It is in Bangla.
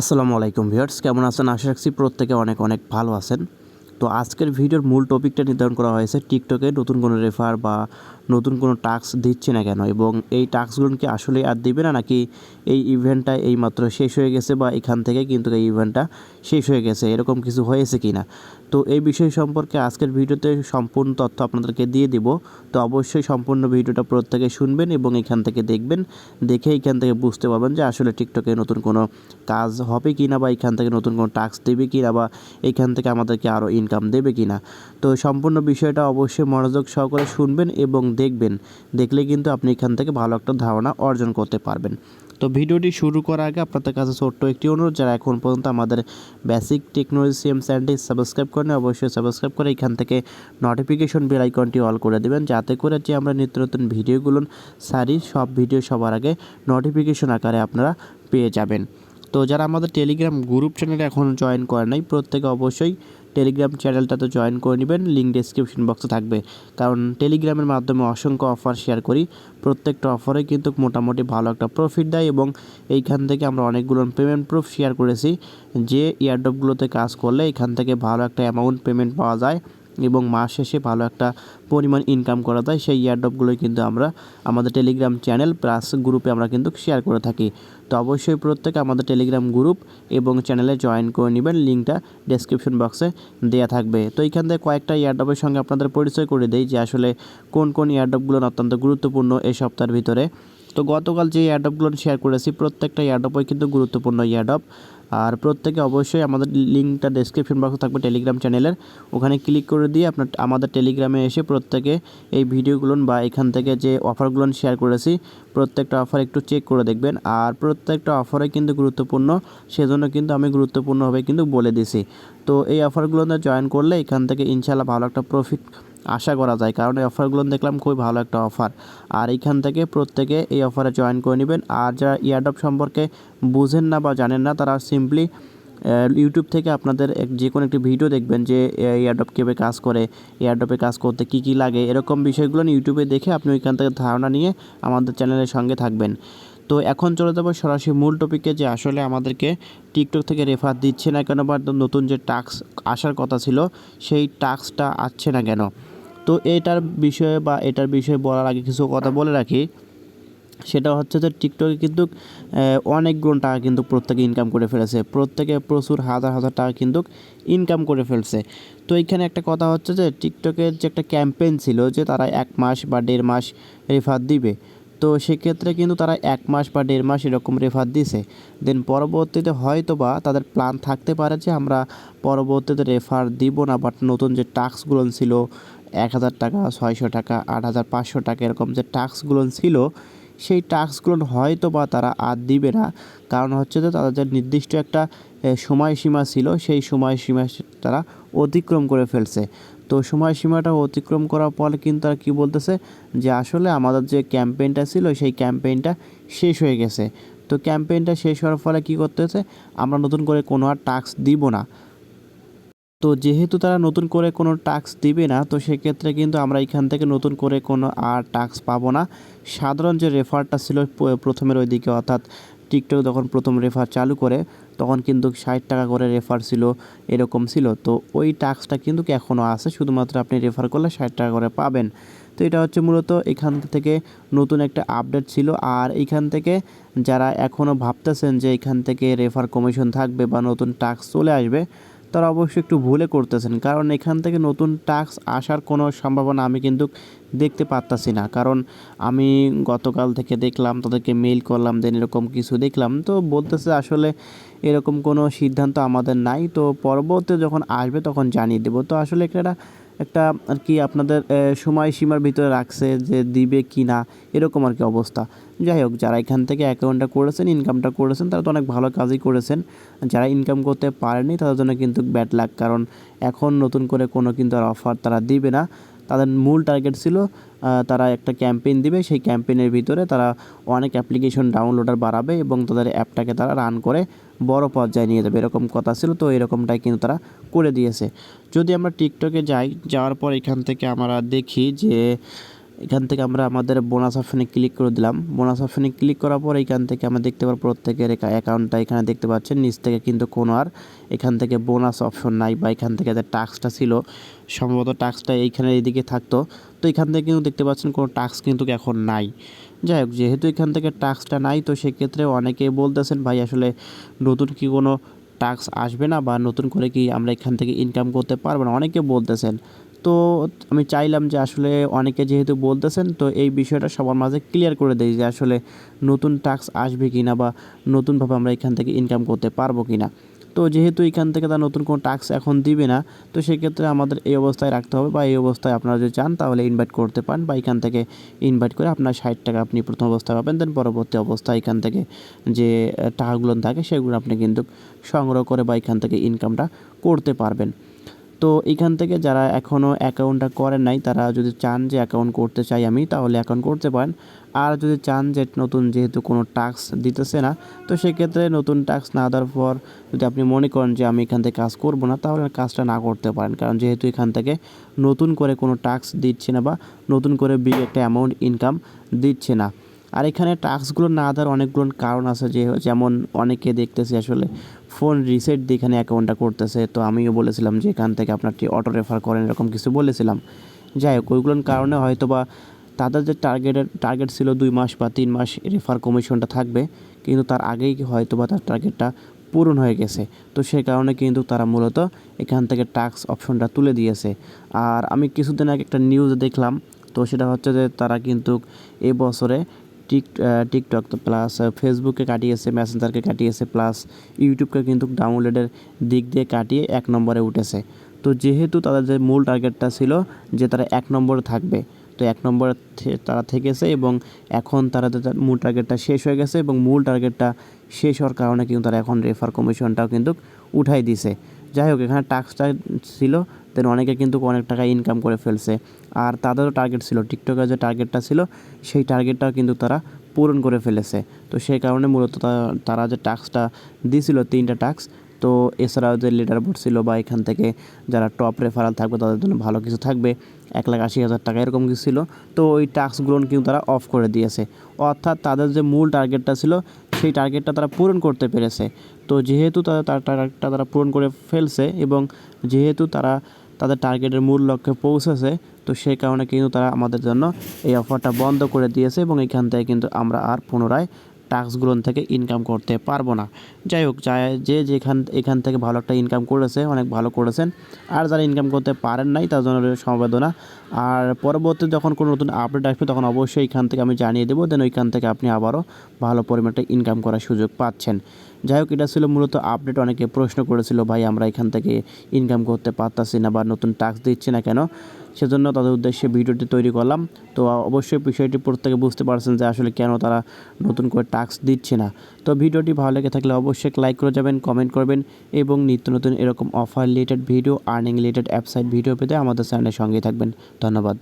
আসসালামু আলাইকুম ভিউয়ার্স, কেমন আছেন? আশা রাখছি প্রত্যেকে অনেক অনেক ভালো আছেন। তো আজকের ভিডিওর মূল টপিকটা নির্ধারণ করা হয়েছে টিকটকে নতুন কোনো রেফার বা নতুন কোনো টাস্ক দিচ্ছে না কেন? এবং এই টাস্কগুলো কি আসলে আর দিবে না? নাকি এই ইভেন্টটা এই মাত্র শেষ হয়ে গেছে বা এখান থেকে কিন্তু এই ইভেন্টটা শেষ হয়ে গেছে? এরকম কিছু হয়েছে কি না তো এই বিষয় সম্পর্কে আজকের ভিডিওতে সম্পূর্ণ তথ্য আপনাদেরকে দিয়ে দিব। তো অবশ্যই সম্পূর্ণ ভিডিওটা প্রত্যেকে শুনবেন এবং এখান থেকে দেখবেন। দেখে এখান থেকে বুঝতে পারবেন যে আসলে টিকটকে নতুন কোনো কাজ হবে কি না বা এখান থেকে নতুন কোনো টাস্ক দেবে কি না বা এখান থেকে আমাদেরকে আরও ইনকাম দেবে কি না তো সম্পূর্ণ বিষয়টা অবশ্যই মনোযোগ সহকারে শুনবেন এবং দেখবেন, দেখলে কিন্তু আপনি এখান থেকে ভালো একটা ধারণা অর্জন করতে পারবেন। তো ভিডিওটি শুরু করার আগে আপনাদের কাছে ছোট্ট একটি অনুরোধ, যারা এখন পর্যন্ত আমাদের বেসিক টেকনোলজি সিএম চ্যানেলটি সাবস্ক্রাইব করেন অবশ্যই সাবস্ক্রাইব করে এখান থেকে নোটিফিকেশন বেল আইকনটি অল করে দেবেন। যাতে করে যে আমরা নিত্য নতুন ভিডিওগুলো সারি, সব ভিডিও সবার আগে নোটিফিকেশন আকারে আপনারা পেয়ে যাবেন। তো যারা আমাদের টেলিগ্রাম গ্রুপ চ্যানেলে এখনও জয়েন করে নাই, প্রত্যেকে অবশ্যই টেলিগ্রাম চ্যানেলটাতে জয়েন করে নেবেন। লিঙ্ক ডিসক্রিপশন বক্সে থাকবে। কারণ টেলিগ্রামের মাধ্যমে অসংখ্য অফার শেয়ার করি। প্রত্যেকটা অফারে কিন্তু মোটামুটি ভালো একটা প্রফিট দেয় এবং এইখান থেকে আমরা অনেকগুলো পেমেন্ট প্রুফ শেয়ার করেছি। যে ইয়ারডপগুলোতে কাজ করলে এখান থেকে ভালো একটা অ্যামাউন্ট পেমেন্ট পাওয়া যায়। এবং মাস শেষে ভালো একটা পরিমাণ ইনকাম করা যায়, সেই ইয়ারডপগুলোই কিন্তু আমরা আমাদের টেলিগ্রাম চ্যানেল প্লাস গ্রুপে আমরা কিন্তু শেয়ার করে থাকি। তো অবশ্যই প্রত্যেকে আমাদের টেলিগ্রাম গ্রুপ এবং চ্যানেলে জয়েন করে নেবেন লিঙ্কটা ডেসক্রিপশন বক্সে দেওয়া থাকবে। তো এইখান থেকে কয়েকটা ইয়ারডপের সঙ্গে আপনাদের পরিচয় করে দেই যে আসলে কোন কোন ইয়ারড্রপগুলো অত্যন্ত গুরুত্বপূর্ণ এই সপ্তাহের ভিতরে। তো গতকাল যে অ্যাডপগুলো শেয়ার করেছি, প্রত্যেকটা ইয়ারডপই কিন্তু গুরুত্বপূর্ণ ইয়ারডপ আর প্রত্যেকে অবশ্যই আমাদের লিঙ্কটা ডেসক্রিপশন বক্সে থাকবে টেলিগ্রাম চ্যানেলের ওখানে ক্লিক করে দিয়ে আপনার আমাদের টেলিগ্রামে এসে প্রত্যেকে এই ভিডিওগুলো বা এখান থেকে যে অফারগুলো শেয়ার করেছি, প্রত্যেকটা অফার একটু চেক করে দেখবেন। আর প্রত্যেকটা অফারে কিন্তু গুরুত্বপূর্ণ, সেজন্য কিন্তু আমি গুরুত্বপূর্ণভাবে কিন্তু বলে দিছি। তো এই অফারগুলোতে জয়েন করলে এখান থেকে ইনশাল্লাহ ভালো একটা প্রফিট আশা করা যায়। কারণ এই অফারগুলো দেখলাম খুবই ভালো একটা অফার আর এইখান থেকে প্রত্যেকে এই অফারে জয়েন করে নেবেন। আর যারা ইয়ারডপ সম্পর্কে বুঝেন না বা জানেন না, তারা সিম্পলি ইউটিউব থেকে আপনাদের এক যে কোনো একটি ভিডিও দেখবেন যে এয়ারডপ কীভাবে কাজ করে এয়ারডপে কাজ করতে কী কী লাগে, এরকম বিষয়গুলো ইউটিউবে দেখে আপনি ওইখান থেকে ধারণা নিয়ে আমাদের চ্যানেলের সঙ্গে থাকবেন। তো এখন চলে যাব সরাসরি মূল টপিকে যে আসলে আমাদেরকে টিকটক থেকে রেফার দিচ্ছে না কেন বা নতুন যে টাস্ক আসার কথা ছিল, সেই টাস্কটা আসছে না কেন? তো এটার বিষয়ে বা এটার বিষয়ে বলার আগে কিছু কথা বলে রাখি। সেটা হচ্ছে যে টিকটকে কিন্তু অনেকগুলো টাকা কিন্তু প্রত্যেকে ইনকাম করে ফেলেছে। প্রত্যেকে প্রচুর হাজার হাজার টাকা কিন্তু ইনকাম করে ফেলছে। তো এইখানে একটা কথা হচ্ছে যে টিকটকের যে একটা ক্যাম্পেইন ছিল যে তারা এক মাস বা দেড় মাস রেফার দিবে, তো সেক্ষেত্রে কিন্তু তারা এক মাস বা দেড় মাস এরকম রেফার দিছে। দেন পরবর্তীতে হয়তো বা তাদের প্ল্যান থাকতে পারে যে আমরা পরবর্তীতে রেফার দিব না বাট নতুন যে টাস্কগুলো ছিল এক হাজার টাকা, ছয়শো টাকা, আট হাজার পাঁচশো টাকা এরকম যে টাস্কগুলো ছিল, সেই টাস্কগুলো হয়তো বা তারা আর দিবে না। কারণ হচ্ছে যে তাদের যে নির্দিষ্ট একটা সময়সীমা ছিল, সেই সময়সীমা তারা অতিক্রম করে ফেলছে। তো সময়সীমাটা অতিক্রম করার ফলে কিন্তু তারা কী বলতেছে? যে আসলে আমাদের যে ক্যাম্পেইনটা ছিল, সেই ক্যাম্পেইনটা শেষ হয়ে গেছে। তো ক্যাম্পেইনটা শেষ হওয়ার ফলে কী করতেছে? আমরা নতুন করে কোনো আর টাস্ক দিব না। তো যেহেতু তারা নতুন করে কোনো টাস্ক দিবে না, তো সেক্ষেত্রে কিন্তু আমরা এখান থেকে নতুন করে কোনো আর টাস্ক পাবো না। সাধারণ যে রেফারটা ছিল প্রথমের ওই দিকে অর্থাৎ টিকটক যখন প্রথম রেফার চালু করে, তখন কিন্তু ষাট টাকা করে রেফার ছিল, এরকম ছিল। তো ওই টাস্কটা কিন্তু এখনও আছে, শুধুমাত্র আপনি রেফার করলে ষাট টাকা করে পাবেন। তো এটা হচ্ছে মূলত এখান থেকে নতুন একটা আপডেট ছিল। আর এইখান থেকে যারা এখনও ভাবতেছেন যে এখান থেকে রেফার কমিশন থাকবে বা নতুন টাস্ক চলে আসবে তারা অবশ্যই একটু ভুলে করতেছেন। কারণ এখান থেকে নতুন টাস্ক আসার কোনো সম্ভাবনা আমি কিন্তু দেখতে পারতাছি না। কারণ আমি গতকাল থেকে দেখলাম, তাদেরকে মেইল করলাম দেন এরকম কিছু দেখলাম। তো বলতেছে আসলে এরকম কোনো সিদ্ধান্ত আমাদের নাই। তো পরবর্তী যখন আসবে তখন জানিয়ে দেবো। তো আসলে একটা একটা আর কি আপনাদের সময়সীমার ভিতরে রাখছে যে দিবে কি না, এরকম আর কি অবস্থা। যাই হোক, যারা এখান থেকে অ্যাকাউন্টটা করেছেন ইনকামটা করেছেন, তারা তো অনেক ভালো কাজই করেছেন। যারা ইনকাম করতে পারেনি, তাদের জন্য কিন্তু ব্যাড লাক কারণ এখন নতুন করে কোনো কিন্তু আর অফার তারা দিবে না। তাদের মূল টার্গেট ছিল তারা একটা ক্যাম্পেইন দিবে। সেই ক্যাম্পেইনের ভিতরে তারা অনেক অ্যাপ্লিকেশন ডাউনলোডার বাড়াবে এবং তাদের অ্যাপটাকে তারা রান করে বড় পর্যায়ে নিয়ে যাবে। এরকম কথা ছিল, তো এরকমটাই কিন্তু তারা করে দিয়েছে। যদি আমরা টিকটকে যাই, যাওয়ার পর এখান থেকে আমরা দেখি যে এখান থেকে আমরা আমাদের বোনাস অপশনে ক্লিক করে দিলাম। বোনাস অপশনে ক্লিক করার পর এখান থেকে আমরা দেখতে পারব প্রত্যেকের অ্যাকাউন্টটা এখানে দেখতে পাচ্ছেন। নিচ থেকে কিন্তু কোনো আর এখান থেকে বোনাস অপশন নাই বা এখান থেকে যে টাস্কটা ছিল, সম্ভবত টাস্কটা এইখানে এইদিকে থাকতো। তো এখান থেকে কিন্তু দেখতে পাচ্ছেন কোনো টাস্ক কিন্তু এখন নাই। যাই হোক, যেহেতু এখান থেকে টাস্কটা নাই, তো সেক্ষেত্রে অনেকেই বলতেছেন, ভাই, আসলে নতুন কি কোনো টাস্ক আসবে না বা নতুন করে কি আমরা এখান থেকে ইনকাম করতে পারব না? অনেকে বলতেছেন তো আমি চাইলাম যে আসলে অনেকে যেহেতু বলতেছেন, তো এই বিষয়টা সবার মাঝে ক্লিয়ার করে দেই যে আসলে নতুন টাস্ক আসবে কি না বা নতুনভাবে আমরা এখান থেকে ইনকাম করতে পারব কি না তো যেহেতু এখান থেকে তার নতুন কোনো টাস্ক এখন দিবে না, তো সেক্ষেত্রে আমাদের এই অবস্থায় রাখতে হবে বা এই অবস্থায় আপনারা যদি চান তাহলে ইনভাইট করতে পারেন বা এখান থেকে ইনভাইট করে আপনার ষাট টাকা আপনি প্রথম অবস্থায় পাবেন দেন পরবর্তী অবস্থায় এখান থেকে যে টাকাগুলো থাকে সেগুলো আপনি কিন্তু সংগ্রহ করে বা এখান থেকে ইনকামটা করতে পারবেন। তো এখান থেকে যারা এখনও অ্যাকাউন্টটা করেন নাই, তারা যদি চান যে অ্যাকাউন্ট করতে চাই আমি, তাহলে অ্যাকাউন্ট করতে পারেন। আর যদি চান যে নতুন যেহেতু কোনো টাস্ক দিতেছে না, তো সেক্ষেত্রে নতুন টাস্ক না দেওয়ার পর যদি আপনি মনে করেন যে আমি এখান থেকে কাজ করব না, তাহলে কাজটা না করতে পারেন। কারণ যেহেতু এখান থেকে নতুন করে কোনো টাস্ক দিচ্ছে না বা নতুন করে বিগ একটা অ্যামাউন্ট ইনকাম দিচ্ছে না। আর এখানে টাস্কগুলো না দেওয়ার অনেকগুলো কারণ আছে, যে যেমন অনেকে দেখতেছি আসলে ফোন রিসেট দিয়ে এখানে অ্যাকাউন্টটা করতেছে। তো আমিও বলেছিলাম যে এখান থেকে আপনারটি অটো রেফার করেন, এরকম কিছু বলেছিলাম। যাই হোক, ওইগুলোর কারণে হয়তো বা তাদের যে টার্গেটের টার্গেট ছিল দুই মাস বা তিন মাস রেফার কমিশনটা থাকবে, কিন্তু তার আগেই হয়তো বা তার টার্গেটটা পূরণ হয়ে গেছে। তো সেই কারণে কিন্তু তারা মূলত এখান থেকে টাস্ক অপশনটা তুলে দিয়েছে। আর আমি কিছুদিন আগে একটা নিউজ দেখলাম, তো সেটা হচ্ছে যে তারা কিন্তু এ বছরে টিক টিকটক প্লাস ফেসবুকে কাটিয়েছে মেসেঞ্জারকে কাটিয়েছে প্লাস ইউটিউবকে কিন্তু ডাউনলোডের দিক দিয়ে কাটিয়ে এক নম্বরে উঠেছে। তো যেহেতু তাদের যে মূল টার্গেটটা ছিল যে তারা এক নম্বরে থাকবে, তো এক নম্বরে তারা থেকেছে এবং এখন তারা মূল টার্গেটটা শেষ হয়ে গেছে এবং মূল টার্গেটটা শেষ হওয়ার কারণে কিন্তু তারা এখন রেফার কমিশনটাও কিন্তু উঠাই দিছে। যাই হোক, এখানে টাস্কটা ছিল দেন অনেকে কিন্তু অনেক টাকা ইনকাম করে ফেলছে। আর তাদেরও টার্গেট ছিল টিকটকের যে টার্গেটটা ছিল, সেই টার্গেটটাও কিন্তু তারা পূরণ করে ফেলেছে। তো সেই কারণে মূলত তারা যে টাস্কটা দিয়েছিল তিনটা টাস্ক তো এছাড়াও যে লিডার বোর্ড ছিল বা এখান থেকে যারা টপ রেফারাল থাকবে, তাদের জন্য ভালো কিছু থাকবে, এক লাখ আশি হাজার টাকা, এরকম কিছু ছিল। তো ওই টাস্কগুলো কিন্তু তারা অফ করে দিয়েছে। অর্থাৎ তাদের যে মূল টার্গেটটা ছিল, সেই টার্গেটটা তারা পূরণ করতে পেরেছে। তো যেহেতু তারা, তার টার্গেটটা তারা পূরণ করে ফেলছে এবং যেহেতু তারা তাদের টার্গেটের মূল লক্ষ্যে পৌঁছেছে, তো সেই কারণে কিন্তু তারা আমাদের জন্য এই অফারটা বন্ধ করে দিয়েছে এবং এখান থেকে কিন্তু আমরা আর পুনরায় টাস্কগুলো থেকে ইনকাম করতে পারব না। যাই হোক, যে যেখান, এখান থেকে ভালো একটা ইনকাম করেছে, অনেক ভালো করেছেন। আর যারা ইনকাম করতে পারেন নাই, তার জন্য সমবেদনা। আর পরবর্তী যখন কোনো নতুন আপডেট আসবে, তখন অবশ্যই এখান থেকে আমি জানিয়ে দেবো, দেন ওইখান থেকে আপনি আবারও ভালো পরিমাণে ইনকাম করার সুযোগ পাচ্ছেন। যাই হোক, এটা ছিল মূলত আপডেট অনেকে প্রশ্ন করেছিল, ভাই, আমরা এখান থেকে ইনকাম করতে পারতাছি না বা নতুন টাস্ক দিচ্ছি না কেন? সেজন্য তাদের উদ্দেশ্যে ভিডিওটি তৈরি করলাম। তো অবশ্যই বিষয়টি প্রত্যেকে বুঝতে পারছেন যে আসলে কেন তারা নতুন করে টাস্ক দিচ্ছে না। তো ভিডিওটি ভালো লেগে থাকলে অবশ্যই লাইক করে যাবেন কমেন্ট করবেন এবং নিত্য নতুন এরকম offer related video earning related app site video পেতে আমাদের চ্যানেলের সঙ্গেই থাকবেন। ধন্যবাদ।